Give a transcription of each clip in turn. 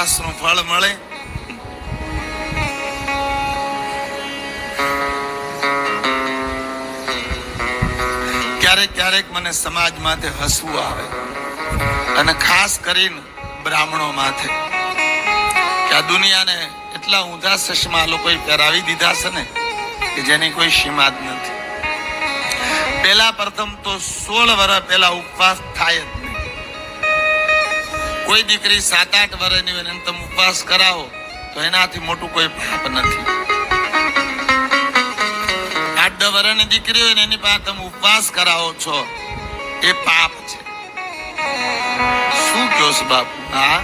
ઉપવાસનું ફળ મળે? ક્યારેક ક્યારેક મને સમાજ માથે હસવું આવે. અને ખાસ કરીને બ્રાહ્મણો માથે. કે આ દુનિયાને એટલા ઊંધા ચશ્મા લોકો પહેરાવી દીધા છે ને, કે જેની કોઈ સીમા જ નથી. પહેલા પ્રથમ તો સોળ વર્ષ પહેલા ઉપવાસ થાય જ. કોઈ દીકરી સાત આઠ વર્ષની હોય તમે ઉપવાસ કરાવો, તો એનાથી મોટું કોઈ પાપ નથી. આઠ દસ વર્ષની દીકરી હોય ને એની પાસે તમે ઉપવાસ કરાવો છો, એ પાપ છે. શું કહો છો બાપુ? હા?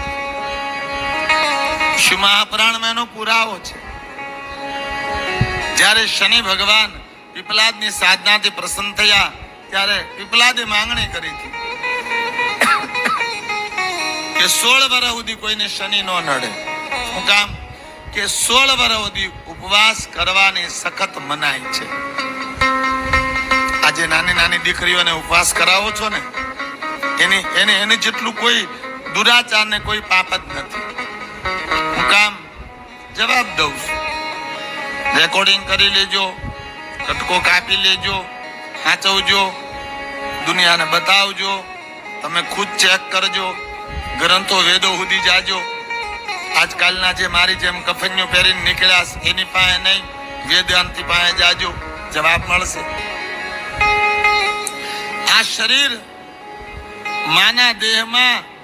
શિવ મહાપુરાણમાં એનો પુરાવો છે. જ્યારે શનિ ભગવાન પીપલાદની સાધનાથી પ્રસન્ન થયા, ત્યારે પીપલાદે માંગણી કરી હતી. કે સોળ વર્ષ સુધી કોઈને શનિ ન નડે. શું કામ કે સોળ વર્ષ સુધી ઉપવાસ કરવાની સખત મનાઈ છે. આજે નાની નાની દીકરીઓને ઉપવાસ કરાવો છો ને, એની, એને એને જેટલું કોઈ દુરાચાર ને કોઈ પાપ જ નથી. હું કામ જવાબ દઉં છું. રેકોર્ડિંગ કરી લેજો, કટકો કાપી લેજો સાચવજો દુનિયાને બતાવજો, તમે ખુદ ચેક કરજો. ગ્રંથો વેદો સુધી જાજો. આજકાલના જે મારી જેમ કફન્યો પહેરીને નીકળ્યા એની પાસે નહીં, વેદાંતિ પાસે જાજો. જવાબ મળશે. આ શરીર માના દેહમાં